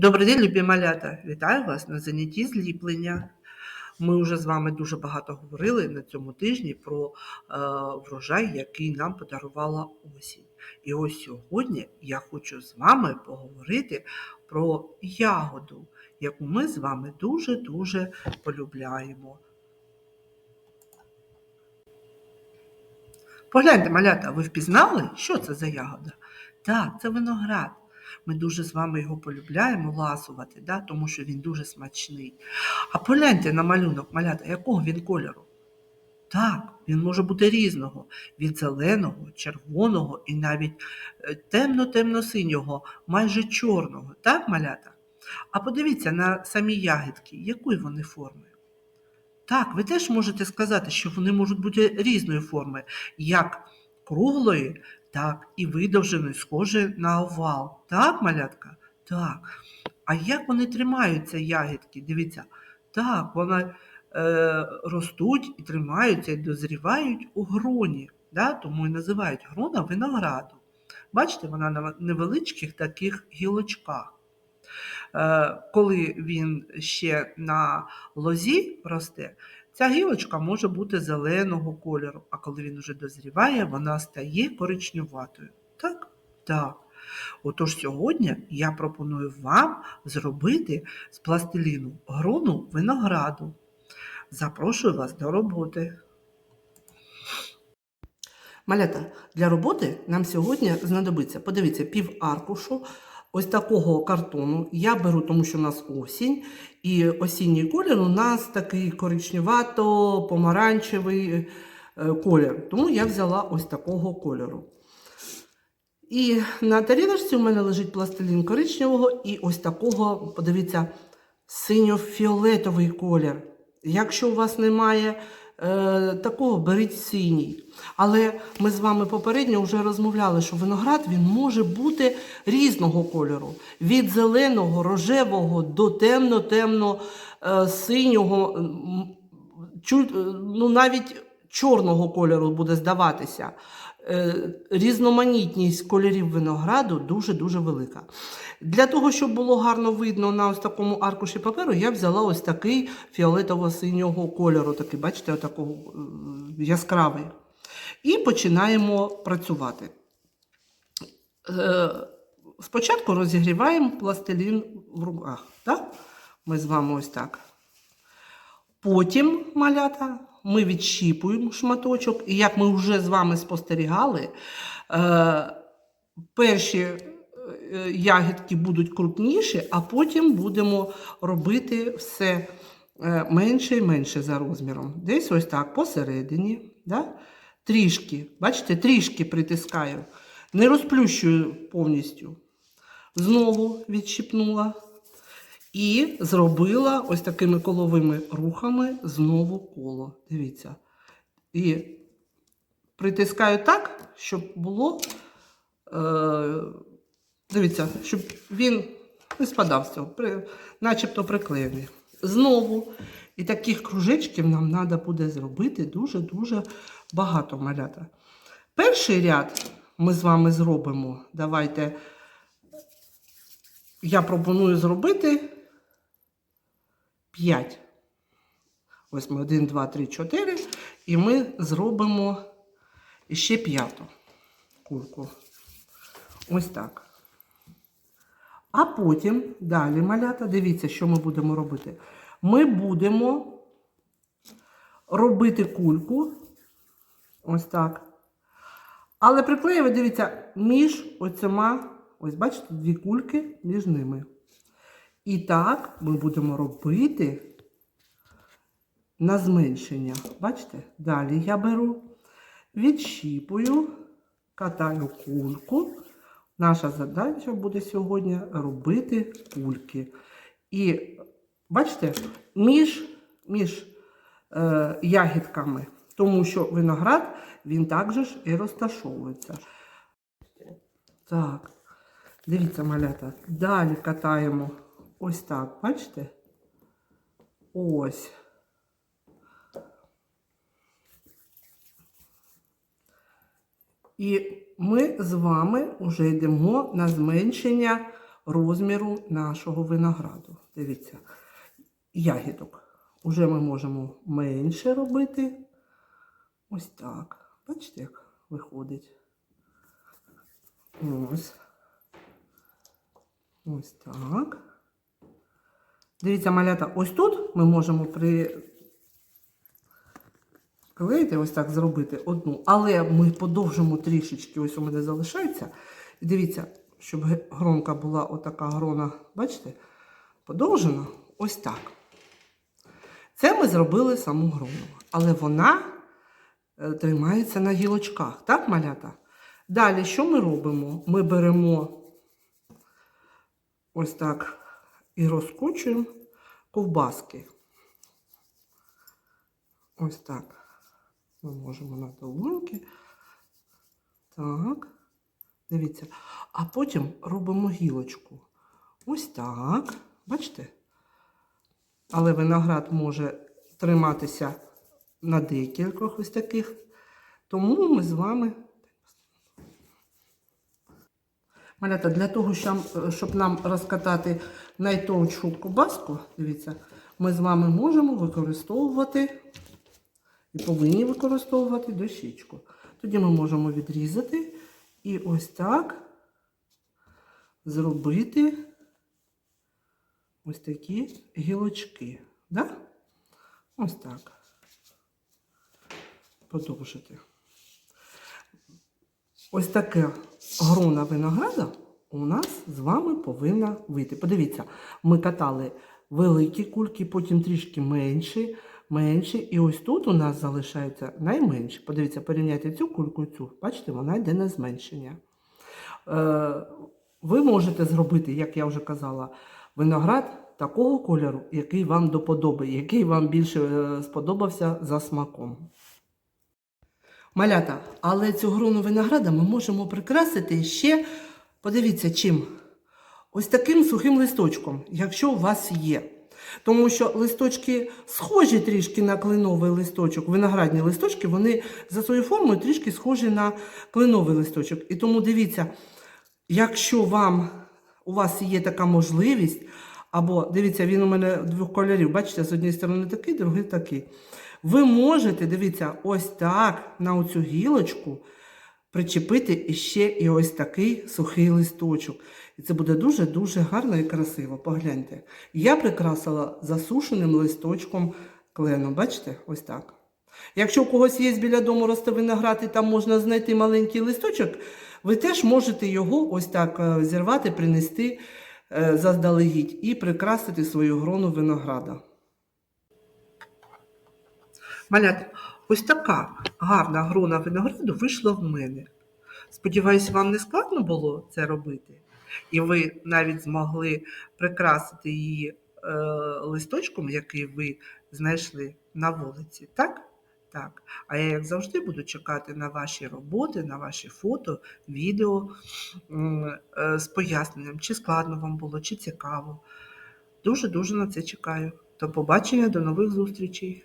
Добрий день, любі малята! Вітаю вас на занятті зліплення. Ми вже з вами дуже багато говорили на цьому тижні про е, врожай, який нам подарувала осінь. І ось сьогодні я хочу з вами поговорити про ягоду, яку ми з вами дуже-дуже полюбляємо. Погляньте, малята, ви впізнали, що це за ягода? Так, це виноград. Ми дуже з вами його полюбляємо ласувати, да? тому що він дуже смачний. А погляньте на малюнок малята, якого він кольору? Так, він може бути різного: від зеленого, червоного і навіть е, темно-темно-синього, майже чорного. Так, малята? А подивіться на самі ягідки, якої вони форми. Так, ви теж можете сказати, що вони можуть бути різної форми, як круглої, так і видовженої, схожі на овал. Так, малятка? Так. А як вони тримаються, ягідки? Дивіться, так, вони е, ростуть і тримаються і дозрівають у гроні, да? тому і називають грона винограду. Бачите, вона на невеличких таких гілочках. Е, коли він ще на лозі росте, ця гілочка може бути зеленого кольору, а коли він вже дозріває, вона стає коричневатою. Так? Так. Отож сьогодні я пропоную вам зробити з пластиліну грону винограду. Запрошую вас до роботи. Малята, для роботи нам сьогодні знадобиться, подивіться, пів аркушу ось такого картону. Я беру, тому що у нас осінь, і осінній колір у нас такий коричневато-помаранчевий е, колір. Тому я взяла ось такого кольору. І на тарілочці у мене лежить пластилін коричневого і ось такого, подивіться, синьо-фіолетовий колір. Якщо у вас немає такого, беріть синій. Але ми з вами попередньо вже розмовляли, що виноград він може бути різного кольору. Від зеленого, рожевого до темно-темно-синього, е, ну, навіть чорного кольору буде здаватися. Е, Різноманітність кольорів винограду дуже-дуже велика. Для того, щоб було гарно видно на ось такому аркуші паперу, я взяла ось такий фіолетово-синього кольору, такий, бачите, такого яскравий. І починаємо працювати. Е, Спочатку розігріваємо пластилін в руках. Так? Ми з вами ось так. Потім малята ми відщіпуємо шматочок, і як ми вже з вами спостерігали, е, перші е, ягідки будуть крупніші, а потім будемо робити все е, менше і менше за розміром. Десь ось так посередині. Да? Трішки, бачите, трішки притискаю, не розплющую повністю. Знову відщипнула. І зробила ось такими коловими рухами знову коло. Дивіться. І притискаю так, щоб було, е, дивіться, щоб він не спадав з цього, при, начебто приклеєний. Знову. І таких кружечків нам треба буде зробити дуже-дуже багато малята. Перший ряд ми з вами зробимо. Давайте я пропоную зробити 5. Ось ми 1, 2, 3, 4. І ми зробимо ще п'яту кульку. Ось так. А потім, далі, малята, дивіться, що ми будемо робити. Ми будемо робити кульку. Ось так. Але приклеювати, дивіться, між оцима, ось бачите, дві кульки між ними. І так ми будемо робити на зменшення. Бачите? Далі я беру, відщіпую, катаю кульку. Наша задача буде сьогодні робити кульки. І бачите, між між е, ягідками, тому що виноград він також і розташовується. Так, дивіться, малята. Далі катаємо ось так, бачите? Ось. І ми з вами вже йдемо на зменшення розміру нашого винограду. Дивіться, ягідок. Уже ми можемо менше робити. Ось так. Бачите, як виходить. Ось. Ось так. Дивіться, малята, ось тут ми можемо при... Клеїти, ось так зробити одну, але ми подовжимо трішечки, ось у мене залишається. І дивіться, щоб гронка була отака грона, бачите, подовжена, ось так. Це ми зробили саму грону, але вона е, тримається на гілочках, так, малята? Далі, що ми робимо? Ми беремо ось так і розкочуємо ковбаски. Ось так. Ми можемо на долоньки. Так. Дивіться. А потім робимо гілочку. Ось так. Бачите? Але виноград може триматися на декількох ось таких. Тому ми з вами. Малята, для того, щоб, щоб нам розкатати найтовщу кубаску, дивіться, ми з вами можемо використовувати і повинні використовувати дощечку. Тоді ми можемо відрізати і ось так зробити ось такі гілочки. Да? Ось так. Подовжити. Ось таке грона винограда у нас з вами повинна вийти. Подивіться, ми катали великі кульки, потім трішки менші, менші. І ось тут у нас залишаються найменші. Подивіться, порівняйте цю кульку і цю. Бачите, вона йде на зменшення. Е, ви можете зробити, як я вже казала, виноград такого кольору, який вам до подоби, який вам більше е, сподобався за смаком. Малята, але цю грону винограда ми можемо прикрасити ще, подивіться, чим? Ось таким сухим листочком, якщо у вас є. Тому що листочки схожі трішки на кленовий листочок, виноградні листочки, вони за своєю формою трішки схожі на кленовий листочок. І тому дивіться, якщо вам у вас є така можливість, або дивіться, він у мене двох кольорів, бачите, з однієї сторони такий, другий такий. Ви можете, дивіться, ось так на оцю гілочку причепити іще і ось такий сухий листочок. І це буде дуже-дуже гарно і красиво. Погляньте. Я прикрасила засушеним листочком клену. Бачите? Ось так. Якщо у когось є біля дому росте виноград і там можна знайти маленький листочок, ви теж можете його ось так е, зірвати, принести е, заздалегідь і прикрасити свою грону винограда. Малята, ось така гарна грона винограду вийшла в мене. Сподіваюсь, вам не складно було це робити, і ви навіть змогли прикрасити її е, листочком, який ви знайшли на вулиці, так? Так. А я, як завжди, буду чекати на ваші роботи, на ваші фото, відео е, з поясненням, чи складно вам було, чи цікаво. Дуже-дуже на це чекаю. До побачення, до нових зустрічей.